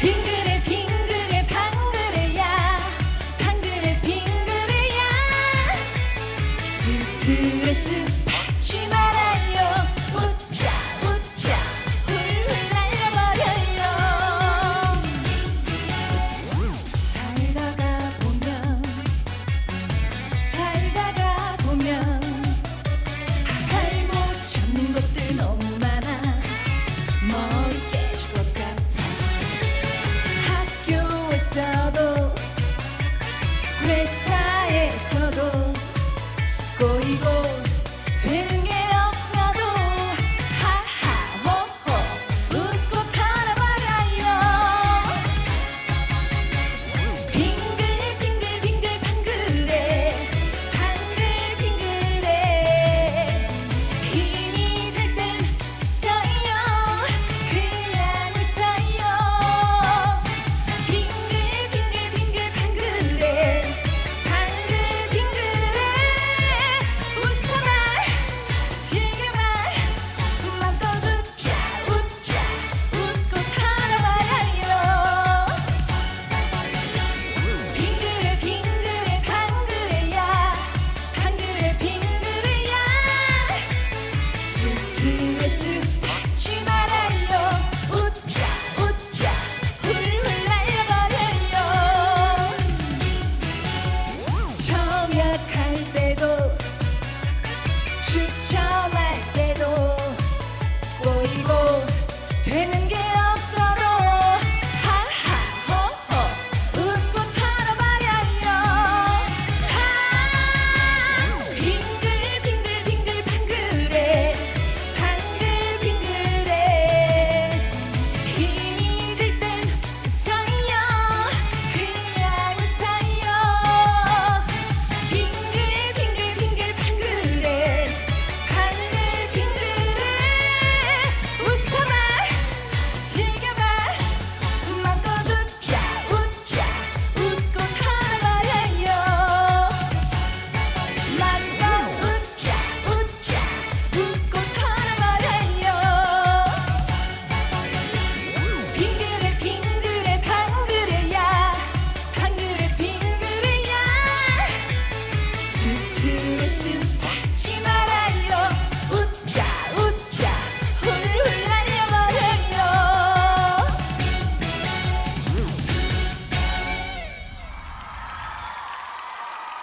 빙그레 빙그레 방그레야. 방그레 빙그레야. 스트레스 받지 말아요. 웃자 웃자. 훌훌 날려버려요. 살다가 보면 살다가 보면 아, 발못 잡는 것들 너무 학교에서도 회사에서도